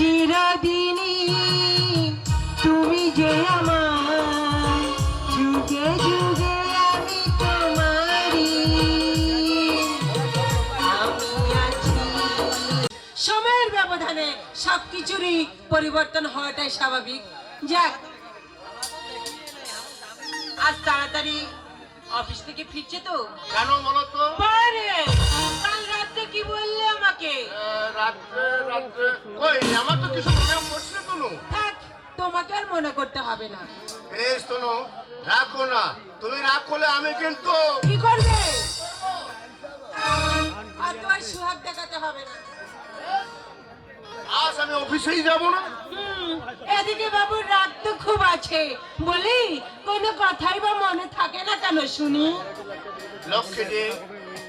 চিরদিনই তুমি যে আমার যুগে যুগে আমি আমি আছি। সময়ের ব্যবধানে সবকিছুরই পরিবর্তন হওয়াটাই স্বাভাবিক। যাক আজ তাড়াতাড়ি অফিস থেকে ফিরছে তো? কেন বলো তো? পারে। কি বললে আমাকে? রাত্রে রাত্রে। কই আমার তো কিছু মনে পড়ছে না কোনো। থাক তোমাকে আর মনে করতে হবে না। বেশ শোনো রাখো না। তুমি রাগ করলে আমি কিন্তু কি করবে? আর তোমার সুহাগ দেখাতে হবে না। আজ আমি অফিসেই যাব না। এদিকে বাবুর রাগ তো খুব আছে। বলি কোনো কথাই বা মনে থাকে না কেন শুনি? লক্ষ্মীটি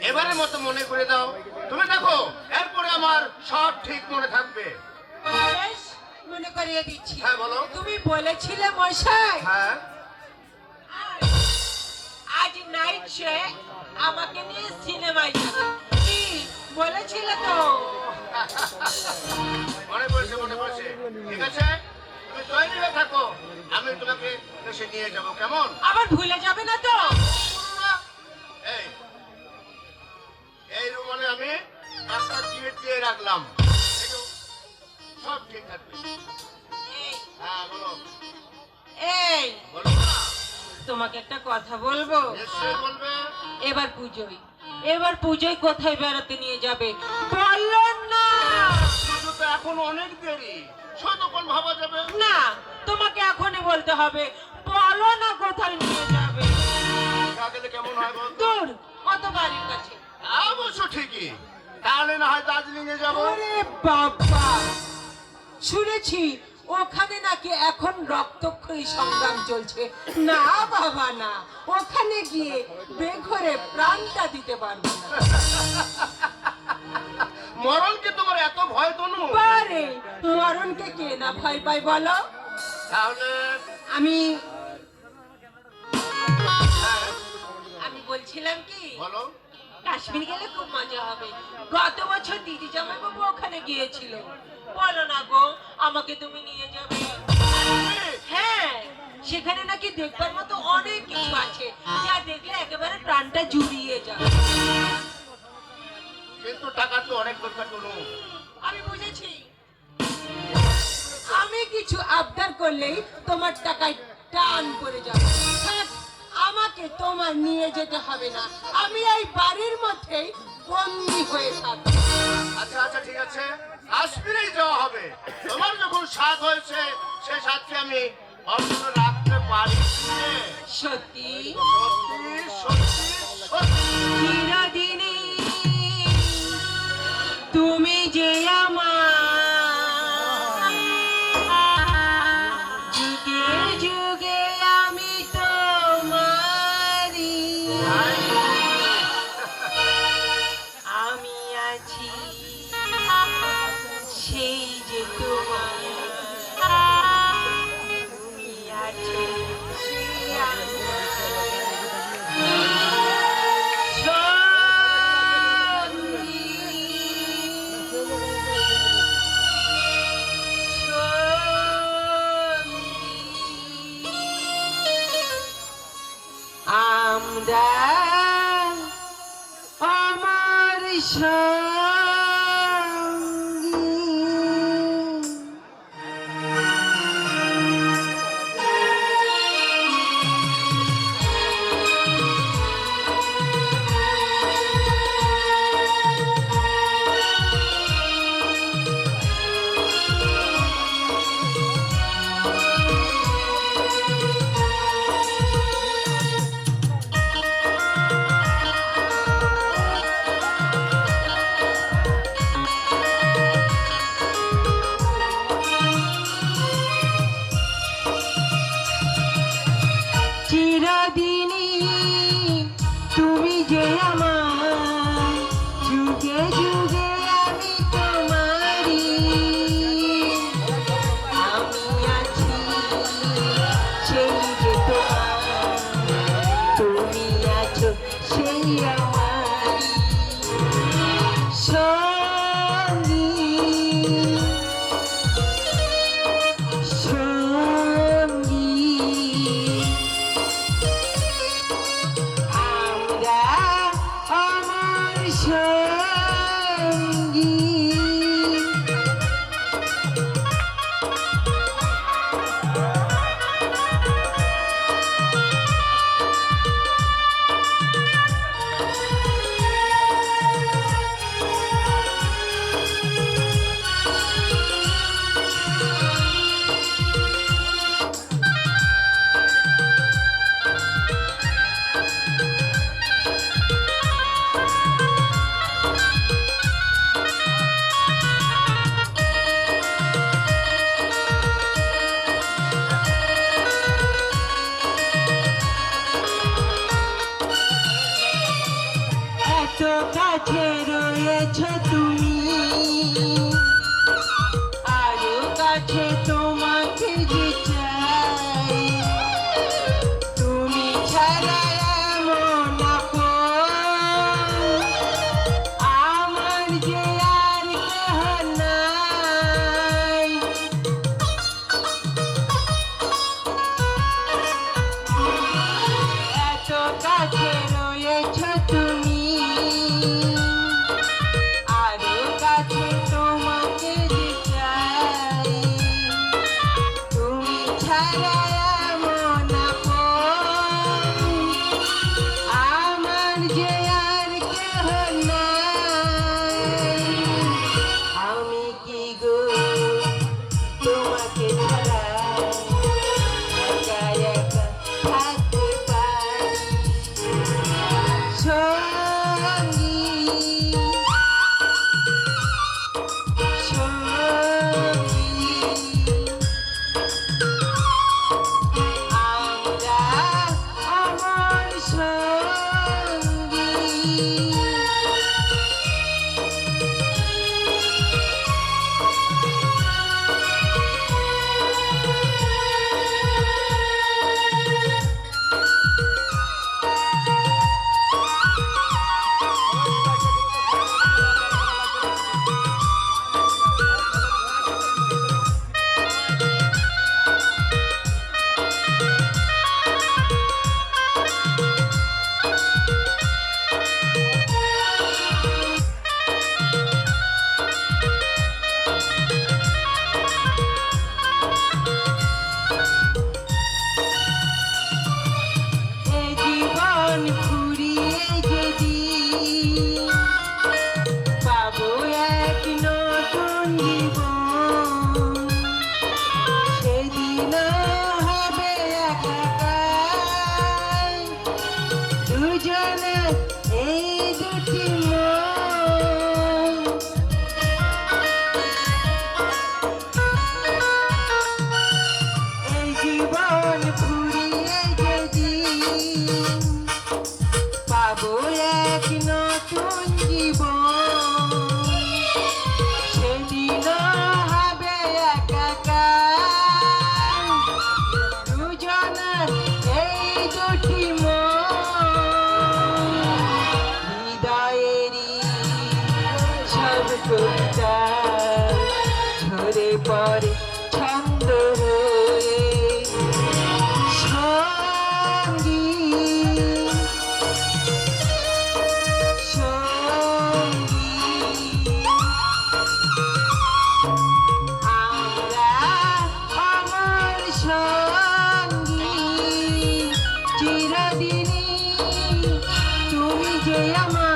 এবারে মতো মনে করে দাও। তুমি দেখো এরপরে আমার সব ঠিক মনে থাকবে। মনে করিয়ে দিচ্ছি। হ্যাঁ, বলো। তুমি বলেছিলে মশাই। হ্যাঁ। আজ নাইট শো আমাকে নিয়ে সিনেমায় কি? বলেছিলে তো। মনে পড়ছে মনে পড়ছে। ঠিক আছে? তুমি তৈরি হয়ে থাকো। আমি তোমাকে এসে নিয়ে যাব। কেমন? আবার ভুলে যাবে না তো? এই সব ঠিক থাকবে। হ্যাঁ বলো। এই। বলো তোমাকে একটা কথা বলব? বলবে। এবার পুজোয়। এবার পুজোয় কোথায় বেড়াতে নিয়ে যাবে? না। তো এখন অনেক দেরি। ভাবা যাবে? না তোমাকে এখনই বলতে হবে। বলো না কোথায় নিয়ে যাবে। কেমন হয় দূর কত বাড়ির কাছে? অবশ্য ঠিকই। তাহলে না হয় দার্জিলিং এ যাব। ওরে বাবা! শুনেছি ওখানে নাকি এখন রক্তক্ষয়ী সংগ্রাম চলছে। না বাবা না। ওখানে গিয়ে বেঘরে প্রাণটা দিতে পারব না। মরণকে তোমার এত ভয় তনু পারে। মরণকে কে না ভয় পায় বলো? তাহলে আমি হ্যাঁ, আমি বলছিলাম কি? বলো। কাশ্মীর গেলে খুব মজা হবে। গত বছর দিদি জামাই বাবু ওখানে গিয়েছিল। বলো না গো আমাকে তুমি নিয়ে যাবে? হ্যাঁ সেখানে নাকি দেখবার মতো অনেক কিছু আছে। যা দেখলে একেবারে প্রাণটা জুড়িয়ে যাবে। কিন্তু টাকা তো অনেক দরকার তনু আমি বুঝেছি। আমি কিছু আবদার করলেই তোমার টাকায় টান পড়ে যাবে। আমাকে তোমার নিয়ে যেতে হবে না। আমি এই বাড়ির মধ্যেই বন্দি হয়ে থাকব। আচ্ছা আচ্ছা ঠিক আছে। কাশ্মীরেই যাওয়া হবে। তোমার যখন স্বাদ হয়েছে সে স্বাদকে আমি অন্য রাখতে পারি। সত্যি সত্যি? সত্যি সত্যি। 갑시다. তুমি যে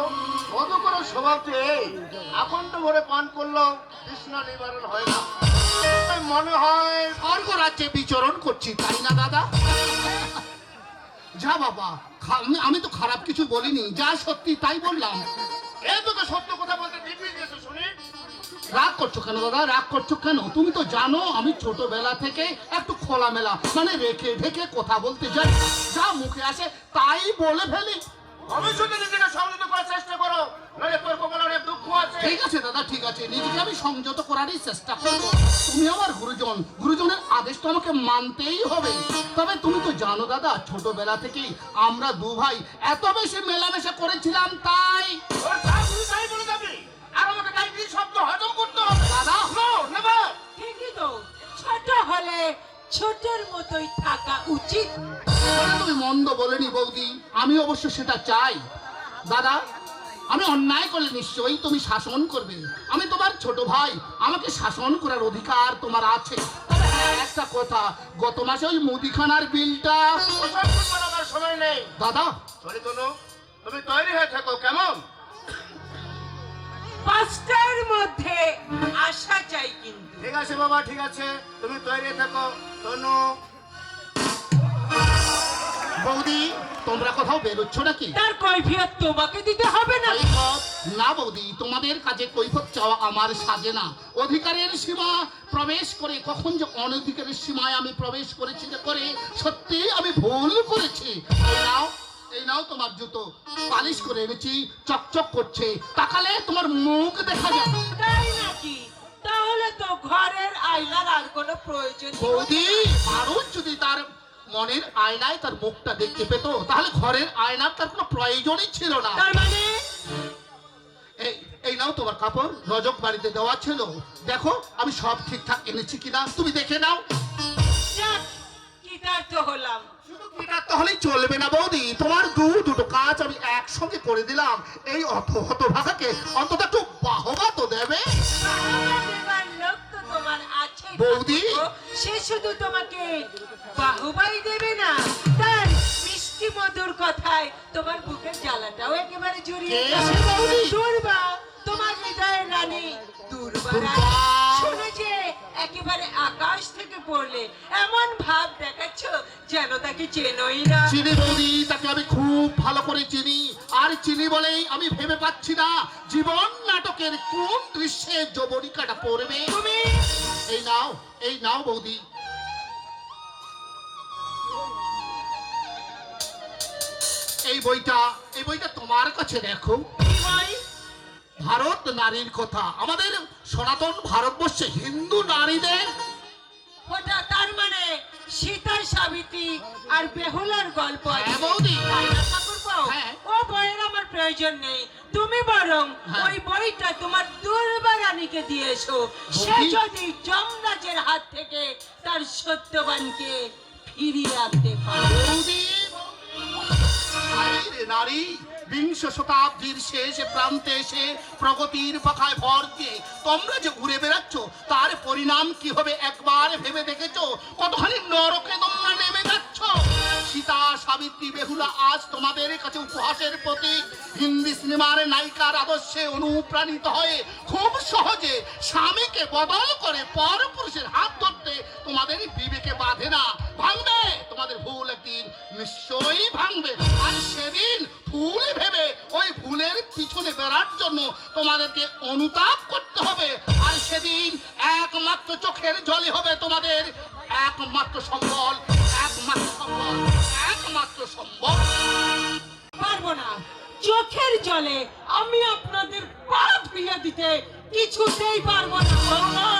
করব বলো মধুকরের স্বভাব তো এই। তো ভরে পান করল তৃষ্ণা নিবারণ হয় না। মনে হয় স্বর্গ রাজ্যে বিচরণ করছি, তাই না দাদা? যা বাবা আমি- তো খারাপ কিছু বলিনি, যা সত্যি তাই বললাম। এই তোকে সত্য কথা বলতে রাগ করছ কেন দাদা? রাগ করছ কেন? তুমি তো জানো, আমি ছোটবেলা থেকে একটু খোলামেলা মানে রেখে ঢেকে কথা বলতে যাই। যা মুখে আসে, তাই বলে ফেলি। ভবিষ্যতে নিজেকে সংযত করার চেষ্টা করো নইলে তোর কপালে অনেক দুঃখ আছে। ঠিক আছে দাদা ঠিক আছে। নিজেকে আমি সংযত করারই চেষ্টা করব। তুমি আমার গুরুজন। গুরুজনের আদেশ তো আমাকে মানতেই হবে। তবে তুমি তো জানো দাদা ছোটবেলা থেকেই আমরা দু ভাই এত বেশি মেলামেশা করেছিলাম তাই তাই বলে যাবি। আর আমাকে তাই দিয়ে শব্দ হজম করতে হবে। দাদা। ঠিকই তো। ছোট হলে ছোটর মতোই থাকা উচিত। তুমি মন্দ বলেনি বৌদি। আমি অবশ্য সেটা চাই। দাদা আমি অন্যায় করলে নিশ্চয়ই তুমি শাসন করবে। আমি তোমার ছোট ভাই। আমাকে শাসন করার অধিকার তোমার আছে। হ্যাঁ, একটা কথা। গত মাসে ওই মুদিখানার বিলটা সময় নেই। দাদা। তুমি তৈরি হয়ে থাকো কেমন? পাঁচটার মধ্যে আসা চাই কিন্তু। ঠিক আছে বাবা ঠিক আছে। তুমি তৈরি থাকো। তনু বৌদি তোমরা কোথাও বেরোচ্ছ নাকি? তার কৈফিয়ত তোমাকে দিতে হবে না। না বৌদি তোমাদের কাছে কৈফত চাওয়া আমার সাজে না। অধিকারের সীমা প্রবেশ করে কখন যে অনধিকারের সীমায় আমি প্রবেশ করেছি যে করে সত্যি আমি ভুল করেছি। নাও এই নাও তোমার জুতো। পালিশ করে এনেছি চকচক করছে। তাকালে তোমার মুখ দেখা যাবে তাই নাকি? তাহলে তো ঘরের আয়নার আর কোনো প্রয়োজন বৌদি মানুষ যদি তার মনের আয়নায় তার মুখটা দেখতে পেত তাহলে ঘরের আয়নার তার কোনো প্রয়োজনই ছিল না। তার মানে? এই এই নাও তোমার কাপড় রজক বাড়িতে দেওয়া ছিল। দেখো আমি সব ঠিকঠাক এনেছি কিনা তুমি দেখে নাও। কৃতার্থ হলাম। শুধু গিটার তাহলেই চলবে না বৌদি তোমার দু দুটো কাজ আমি একসঙ্গে করে দিলাম। এই অত হত ভাগাকে অন্তত একটু বাহবা তো দেবে। বৌদি। সে শুধু তোমাকে বাহুবাই দেবে না তার মিষ্টি মধুর কথায় তোমার বুকের জ্বালাটাও একেবারে জড়িয়ে? দুর্বা তোমার হৃদয়ের রানী দুর্বা রানী। শুনে যে একেবারে আকাশ থেকে পড়লে এমন ভাব দেখাচ্ছ যেন তাকে চেনই না চিনি বৌদি তাকে আমি খুব ভালো করে চিনি আর চিনি বলেই আমি ভেবে পাচ্ছি না জীবন নাটকের কোন দৃশ্যে যবনিকাটা পড়বে নাও এই নাও বৌদি। এই বইটা এই বইটা তোমার কাছে দেখো। ভারত নারীর কথা। আমাদের সনাতন ভারতবর্ষে হিন্দু নারীদের ওটা তার মানে? সীতা সাবিত্রী আর বেহুলার গল্প। হ্যাঁ? হ্যাঁ। ও বইয়ের আমার প্রয়োজন নেই তুমি বরং হ্যাঁ। ওই বইটা তোমার দুর্বা রানীকে দিয়ে এসো সে যদি যমরাজের হাত থেকে তার সত্যবানকে ফিরিয়ে আনতে পারে নারী বিংশ শতাব্দীর শেষ প্রান্তে এসে প্রগতির পাখায় ভর দিয়ে তোমরা যে ঘুরে বেড়াচ্ছ, তার পরিণাম কি হবে একবার ভেবে দেখেছ? কতখানি নরকে তোমরা নেমে সীতা, সাবিত্রী, বেহুলা, আজ তোমাদের কাছে উপহাসের প্রতীক। হিন্দি সিনেমার নায়িকার আদর্শে অনুপ্রাণিত হয়ে খুব সহজে স্বামীকে বদল করে পরপুরুষের হাত ধরতে তোমাদের বিবেকে বাঁধে না। ভাঙবে, তোমাদের ভুল একদিন নিশ্চয়ই ভাঙবে। আর সেদিন ভুল ভেবে ওই ভুলের পিছনে বেড়ার জন্য তোমাদেরকে অনুতাপ করতে হবে। আর সেদিন একমাত্র চোখের জলই হবে তোমাদের একমাত্র সম্বল। একমাত্র পারব না। চোখের জলে আমি আপনাদের পা ধুইয়ে দিতে কিছুতেই পারব না। বৌমা,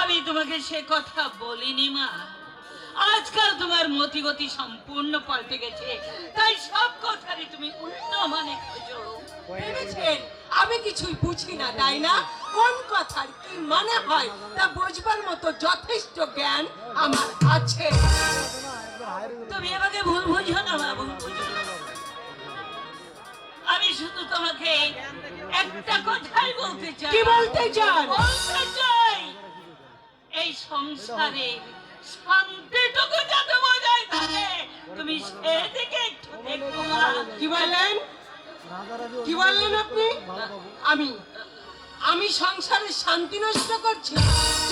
আমি তোমাকে সে কথা বলিনি মা। আজকাল তোমার মতিগতি সম্পূর্ণ পাল্টে গেছে। তাই সব কথারই তুমি উল্টো মানে খোঁজো। ভেবেছেন? আমি কিছুই বুঝি না তাই না? কোন কথার কি মানে হয় তা বুঝবার মতো যথেষ্ট জ্ঞান আমার আছে। তুমি আমাকে ভুল বুঝো না না। আমি শুধু তোমাকে একটা কথাই বলতে চাই। কি বলতে চান? বলতে চাই এই সংসারে শান্তিটুকু যাতে বজায় থাকে। তুমি সেদিকে একটু দেখো কি বললেন কি বললেন আপনি? আমি আমি সংসারে শান্তি নষ্ট করছি।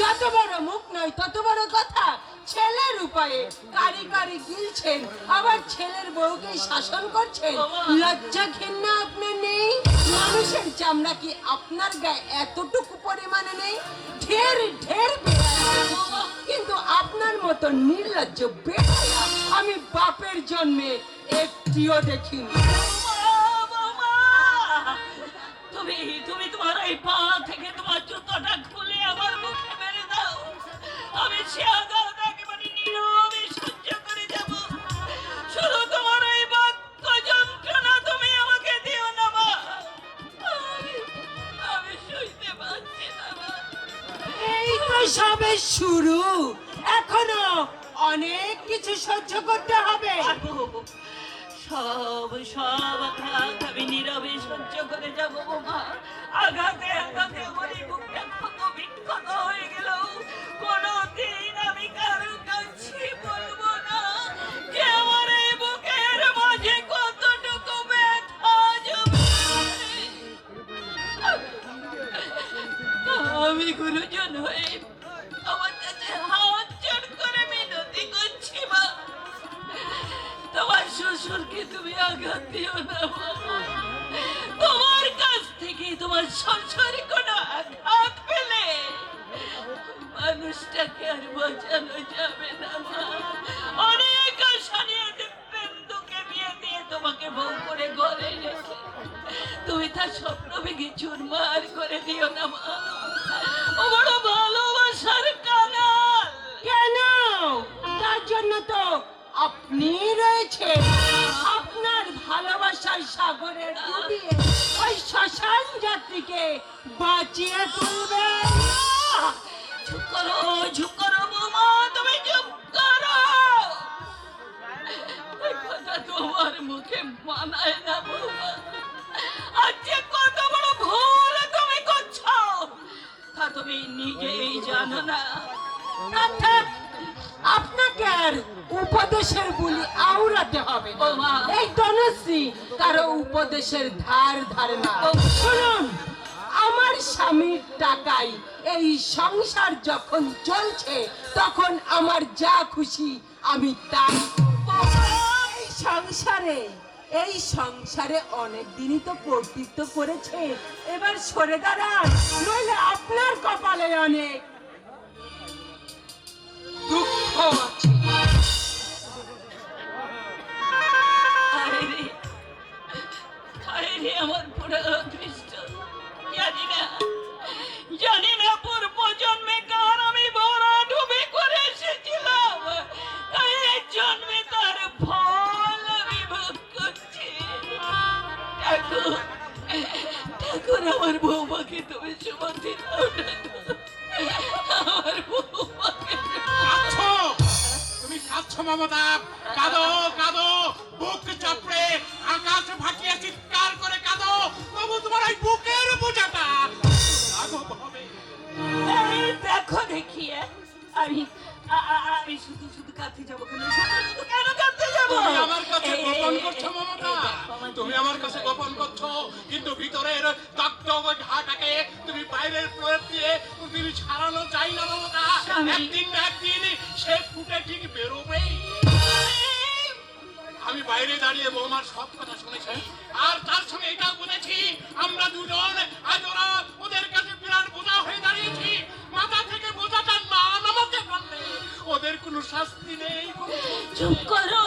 যত বড় মুখ নয়, তত বড় কথা। ছেলের উপায়ে কারি কারি গিলছেন, আবার ছেলের বউকে শাসন করছেন। লজ্জা ঘেন্না আপনার নেই? মানুষের চামড়া কি আপনার গায়ে এতটুকু পরিমাণে নেই? ঢের ঢের কিন্তু আপনার মতো নির্লজ্জ বেড়ায়া আমি বাপের জন্মে একটিও দেখিনি। তুমি তুমি তোমার এই পা থেকে তোমার জুতোটা খুলে আমার মুখে মেরে দাও। আমি সে আঘাত একেবারে নীরবে সহ্য করে যাব শুধু তোমার এই বাক্য যন্ত্রণা তুমি আমাকে দিও না মা। আমি সইতে পারছি না এই তো সবে শুরু। এখনও অনেক কিছু সহ্য করতে হবে। সব সব আঘাত আমি নীরবে সহ্য করে যাব বোমা। আঘাতে আঘাতে আমার এই তোমার কাছ থেকে তোমার শ্বশুর কোনো আঘাত পেলে মানুষটাকে আর বাঁচানো যাবে না অনেক আশা নিয়ে দিব্যেন্দুকে বিয়ে দিয়ে তোমাকে বউ করে ঘরে রেখে তুমি তার স্বপ্ন ভেঙে চুরমার করে দিও না, মা। ও বড় ভালোবাসার কানাল কেন? তার জন্য তো আপনি রয়েছে ভালোবাসার সাগরে ডুবিয়ে ওই শ্মশান যাত্রীকে বাঁচিয়ে তুলবেন চুপ করো চুপ করো বৌমা তুমি চুপ করো। কথা তোমার মুখে মানায় না বৌমা। আজকে কত বড় ভুল তুমি করছ তা তুমি নিজেই জানো না। আপনাকে আর উপদেশের বুলি আওড়াতে হবে এই তনুশ্রী কারও উপদেশের ধার ধারে না। শুনুন আমার স্বামীর টাকায় এই সংসার যখন চলছে তখন আমার যা খুশি আমি তাই সংসারে এই সংসারে অনেক দিনই তো কর্তৃত্ব করেছে। এবার সরে দাঁড়ান নইলে আপনার কপালে অনেক আমার পুরো অদৃষ্ট জানি না জানি না পূর্ব জন্মে কার আমি ভরা ডুবে করে এসেছিলাম এই জন্মে তার ফল আমি ভোগ করছি ঠাকুর ঠাকুর, আমার বৌমাকে তুমি সুমতি দাও ঠাকুর। মমতা কাঁদো কাঁদো বুক চাপড়ে চুপ করো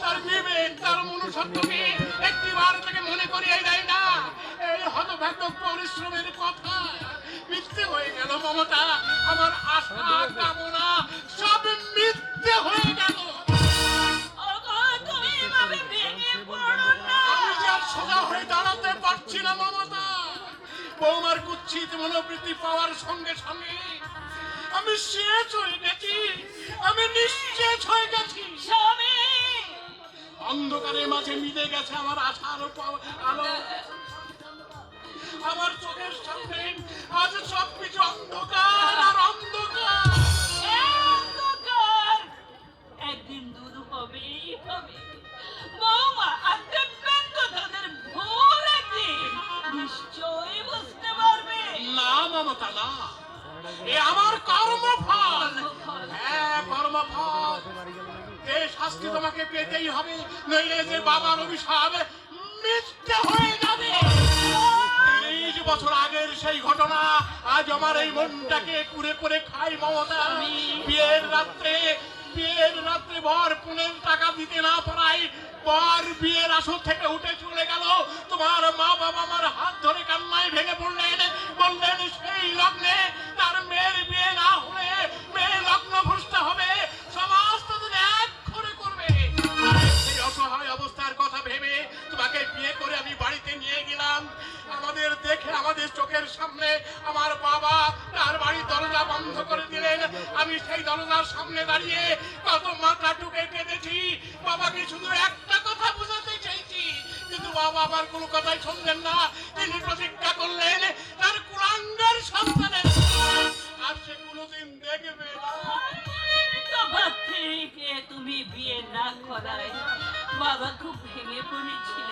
তার বিবেক, তার মনুষ্যত্বকে একটিবার থেকে মনে করিয়ে দেয় না। এই হতভাগ্য পরিশ্রমের কথা। মিথ্যে হয়ে গেল মমতা। আমার আশা, কামনা সব মিথ্যে হয়ে গেল। সোজা হয়ে দাঁড়াতে পারছি না মমতা। বৌমার কুচ্ছিত মনোবৃত্তি পাওয়ার সঙ্গে সঙ্গে আমি শেষ হয়ে গেছি আমি নিঃশেষ হয়ে গেছি। স্বামী! অন্ধকারের মাঝে মিলে গেছে আমার আশার প- আলো। আমার চোখের সামনে আজ সবকিছু অন্ধকার আর অন্ধকার। অন্ধকার একদিন দূর হবেই হবে। আমার কর্মফল। হ্যাঁ কর্মফল। এই শাস্তি তোমাকে পেতেই হবে, নইলে যে বাবার অভিশাপ মিথ্যে হয়ে যাবে। তিরিশ বছর আগের সেই ঘটনা, আজ আমার এই মনটাকে কুড়ে করে খাই মমতা। বিয়ের রাত্রে বিয়ের রাত্রে ভর পুনের টাকা দিতে না পারাই পর বিয়ের আসর থেকে উঠে চলে গেল। তোমার মা বাবা আমার হাত ধরে কান্নায় ভেঙে পড়লেন। বললেন, সেই লগ্নে তার মেয়ের বিয়ে না হলে তোমাকে বিয়ে করে আমি বাড়িতে নিয়ে গেলাম। আমাদের দেখে আমাদের চোখের সামনে আমার বাবা তার বাড়ির দরজা বন্ধ করে দিলেন। আমি সেই দরজার সামনে দাঁড়িয়ে কত মাথা টুকে কেঁদেছি। বাবাকে শুধু একটা কথা বোঝাতে চাইছি, কিন্তু বাবা আবার কোনো কথাই শুনলেন না। তিনি প্রতিজ্ঞা করলেন, তার কুলাঙ্গার সন্তানের আর সে কোনোদিন দেখবে না। তুমি বিয়ে না করায় বাবা খুব ভেঙে পেয়েছিলেন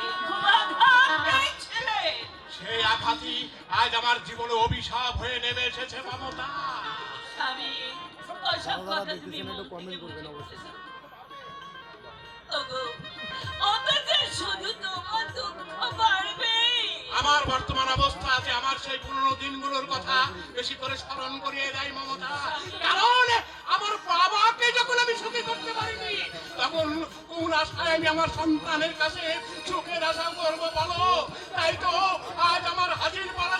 সেই আঘাতই আজ আমার জীবনে অভিশাপ হয়ে নেমে এসেছে মমতা। স্বামী ওসব কথা তুমি থেকে মুছে ওগো, ওতে শুধু তোমার দুঃখ বাড়বে। আমার বর্তমান অবস্থা আছে, আমার সেই পুরনো দিনগুলোর কথা বেশি করে স্মরণ করিয়ে দেয় মমতা। কারণ আমার বাবাকে যখন আমি সুখী করতে পারিনি, তখন কোন আশায় আমি আমার সন্তানের কাছে সুখের আশা করব বলো? তাই তো আজ আমার হাজির পালা